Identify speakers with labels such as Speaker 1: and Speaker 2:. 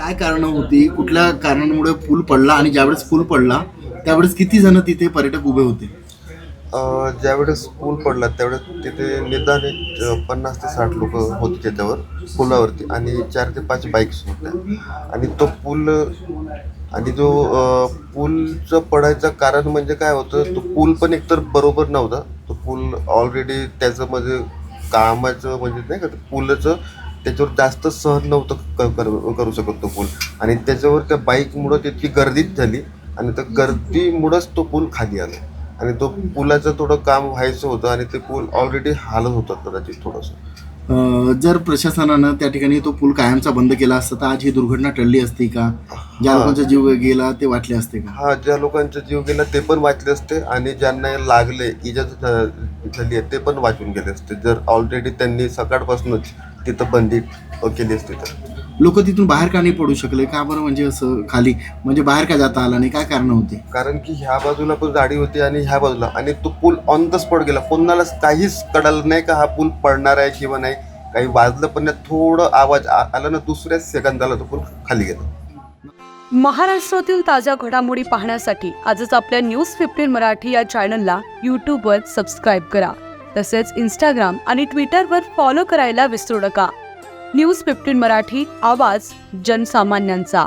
Speaker 1: काय कारण होती? कुठल्या कारणामुळे पूल पडला आणि ज्यावेळेस पूल पडला त्यावेळेस किती जण तिथे पर्यटक उभे होते?
Speaker 2: अं, ज्यावेळेस पूल पडला त्यावेळेस तिथे निदान एक अं, पन्नास ते साठ लोक होते त्याच्यावर पुलावरती आणि चार ते पाच बाईक्स होत्या. आणि तो पूल आणि जो अं, पूलचं पडायचं कारण म्हणजे काय होतं तो पूल पण एकतर बरोबर नव्हता. तो पूल ऑलरेडी त्याचं म्हणजे कामाचं म्हणजे नाही का ते पुलाचं त्याच्यावर जास्त सहन नव्हतं कर- करू शकत तो पूल. आणि त्याच्यावर त्या बाईकमुळं त्याची गर्दीच झाली आणि त्या गर्दीमुळंच तो पूल खाली आला. आणि तो पुलाचं थोडं काम व्हायचं होतं आणि ते पूल ऑलरेडी हालत होतं कदाचित थोडंसं.
Speaker 1: जर प्रशासनानं त्या ठिकाणी तो पूल कायमचा बंद केला असता तर आज ही दुर्घटना टळली असती का? ज्या. लोकांचा जीव गेला ते वाटले असते का?
Speaker 2: हा ज्या लोकांचा जीव गेला ते पण वाचले असते आणि ज्यांना लागले इजा झाली आहे ते पण वाचून गेले असते. जर ऑलरेडी त्यांनी सकाळपासूनच तिथं बंदी केली असती तर.
Speaker 1: लोक तिथून बाहेर का नाही पडू शकले? का बरं म्हणजे असं खाली? म्हणजे बाहेर का जाता आला नाही? काय कारण होते?
Speaker 2: कारण की ह्या बाजूला पण गाडी होती आणि ह्या बाजूला. आणि तो पूल ऑन द स्पॉट गेला. कोणालाच काहीच कळालं नाही का हा पूल पडणार आहे किंवा नाही. काही वाजलं पण नाही. थोडं आवाज आ- आला ना दुसऱ्याच सेकंदाला तो पूल खाली गेला.
Speaker 3: महाराष्ट्रातील ताज्या घडामोडी पाहण्यासाठी आजच आपल्या न्यूज फिफ्टीन मराठी या चॅनलला यूट्यूबवर सबस्क्राईब करा. तसेच इंस्टाग्राम आणि ट्विटरवर फॉलो करायला विसरू नका. न्यूज फिफ्टीन मराठी आवाज जनसामान्यांचा.